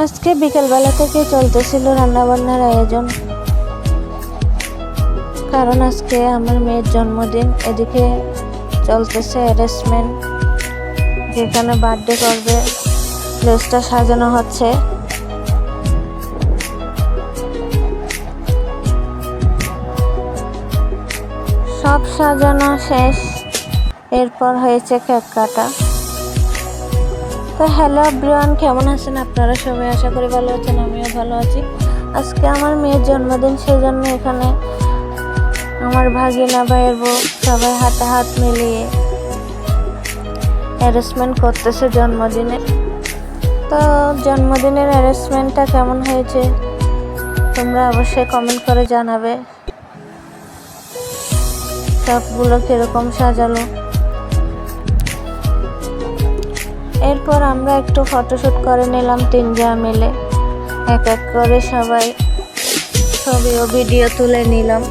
আজকে বিকেলবেলা থেকে চলতেছিল রান্নাবান্নার আয়োজন। কারণ আজকে আমার মেয়ের জন্মদিন, এদিকে চলতেছে অ্যারেঞ্জমেন্ট যেখানে বার্থডে করবে প্লেসটা সাজানো হচ্ছে। সব সাজানো শেষ, এরপর হয়েছে কেক কাটা। তো হ্যালো ব্রিয়ান কেমন আছেন আপনারা? সবাই আশা করি ভালো আছেন, আমিও ভালো আছি। আজকে আমার মেয়ের জন্মদিন সেই জন্য এখানে আমার ভাগিনা ভাইয়ের বউ সবাই হাতে হাত মিলিয়ে অ্যারেঞ্জমেন্ট করতেছে জন্মদিনে। তো জন্মদিনের অ্যারেঞ্জমেন্টটা কেমন হয়েছে, তোমরা অবশ্যই কমেন্ট করে জানাবে। সবগুলো কীরকম সাজালো। এরপর আমরা একটু ফটোশ্যুট করে নিলাম তিনজা মিলে। এক এক করে সবাই ছবি ও ভিডিও তুলে নিলাম।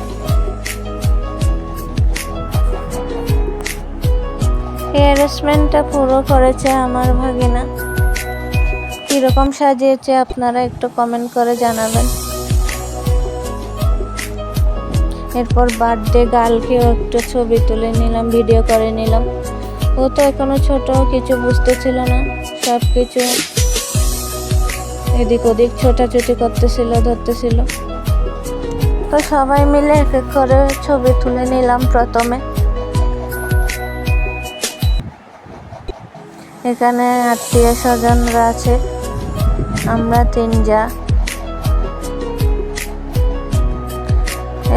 অ্যারেঞ্জমেন্টটা পুরো করেছে আমার ভাগিনা। কীরকম সাজিয়েছে আপনারা একটু কমেন্ট করে জানাবেন। এরপর বার্থডে গার্লকেও একটু ছবি তুলে নিলাম ভিডিও করে নিলাম। ও তো এখনও ছোট, কিছু বুঝতেছিল না সব কিছু এদিক ওদিক ছোটাছুটি করতেছিল, ধরতেছিল। তো সবাই মিলে এক এক করে ছবি তুলে নিলাম প্রথমে। এখানে আত্মীয় স্বজনরা আছে, আমরা তিন যা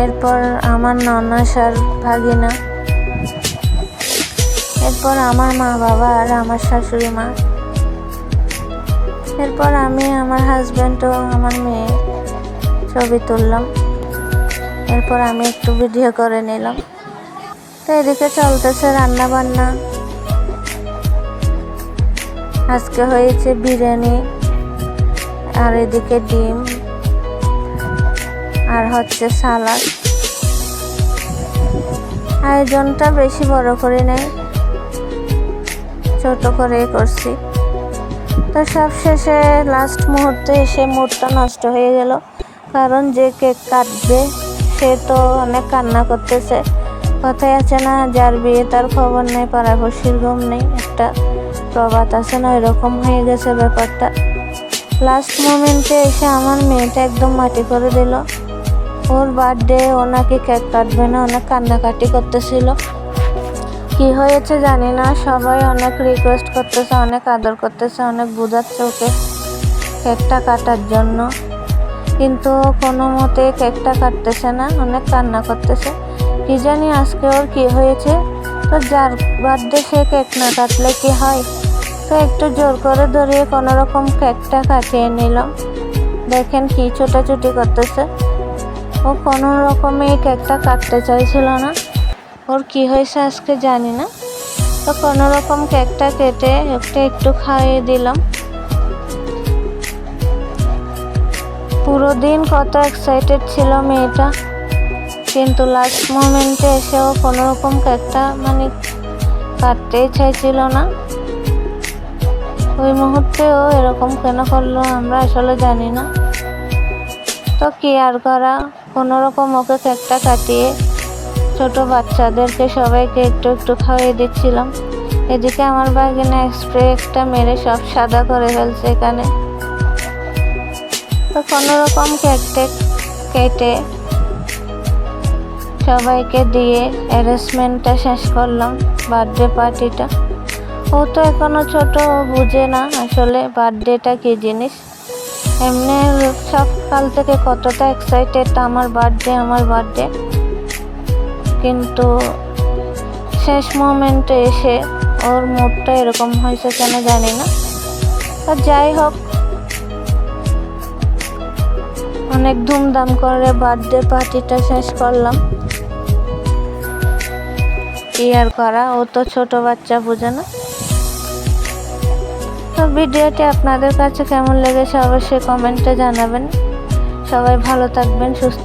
এরপর আমার ননাসার ভাগিনা। এরপর আমার মা বাবা আর আমার শাশুড়ি মা। এরপর আমি, আমার হাজব্যান্ড ও আমার মেয়ে ছবি তুললাম। এরপর আমি একটু ভিডিও করে নিলাম। তো এদিকে চলতেছে রান্না বান্না আজকে হয়েছে বিরিয়ানি আর এদিকে ডিম আর হচ্ছে সালাদ। আয়োজনটা বেশি বড় করে নেই। ছোট করে করছি। তো সব শেষে লাস্ট মুহূর্তে এসে মুডটা নষ্ট হয়ে গেল। কারণ যে কেক কাটবে, সে তো অনেক কান্না করতেছে। কথায় আছে না, যার বিয়ে তার খবর নেই, পাড়াপড়শির ঘুম নেই, একটা প্রবাদ আছে না এরকম হয়ে গেছে ব্যাপারটা। লাস্ট মোমেন্টে এসে আমার মেয়েটা একদম মাটি করে দিল। ওর বার্থডে ও নাকি কেক কাটবে না, অনেক কান্নাকাটি করতেছিল। কি হয়েছে জানি না, সবাই অনেক রিকোয়েস্ট করতেছে, অনেক আদর করতেছে, অনেক বোঝাচ্ছে ওকে কেকটা কাটার জন্য। কিন্তু কোনো মতে কেকটা কাটতেছে না, অনেক কান্না করতেছে। কি জানি আজকে ওর কি হয়েছে, তো যার বার্থডে সে কেক না কাটলে কি হয়? তো একটু জোর করে ধরিয়ে কোনো রকম কেকটা কাটিয়ে নিলাম দেখেন কি ছোটাছুটি করতেছে। ও কোনো রকমে কেকটা কাটতে চাইছিল না। ওর কি হয়েছে আজকে জানি না। তো কোনো রকম কেকটা কেটে একটা একটু খাইয়ে দিলাম। পুরো দিন কত এক্সাইটেড ছিল মেয়েটা। কিন্তু লাস্ট মোমেন্টে এসেও কোনো রকম কেকটা মানে কাটতেই চাইছিল না। ওই মুহূর্তেও এরকম কেন করল আমরা আসলে জানি না। তো কি আর করা, কোনো রকম ওকে কেকটা কাটিয়ে ছোট বাচ্চাদেরকে সবাইকে একটু একটু খাইয়ে দিচ্ছিলাম। এদিকে আমার বাগিনা স্প্রে একটা মেরে সব সাদা করে ফেলছে এখানে। তো কোনো রকম টেক কেটে সবাইকে দিয়ে অ্যারেঞ্জমেন্টটা শেষ করলাম বার্থডে পার্টিটা ও তো এখনও ছোট বুঝে না আসলে বার্থডেটা কী জিনিস। এমনি সকাল থেকে কতটা এক্সাইটেড আমার বার্থডে আমার বার্থডে কিন্তু শেষ মোমেন্টে এসে ওর মুডটা এরকম হয়েছে কেন জানি না। আর যাই হোক, অনেক ধুমধাম করে বার্থডে পার্টিটা শেষ করলাম। কি আর করা, ও তো ছোট বাচ্চা, বোঝে না। তো ভিডিওটি আপনাদের কাছে কেমন লেগেছে অবশ্যই কমেন্টে জানাবেন। সবাই ভালো থাকবেন, সুস্থ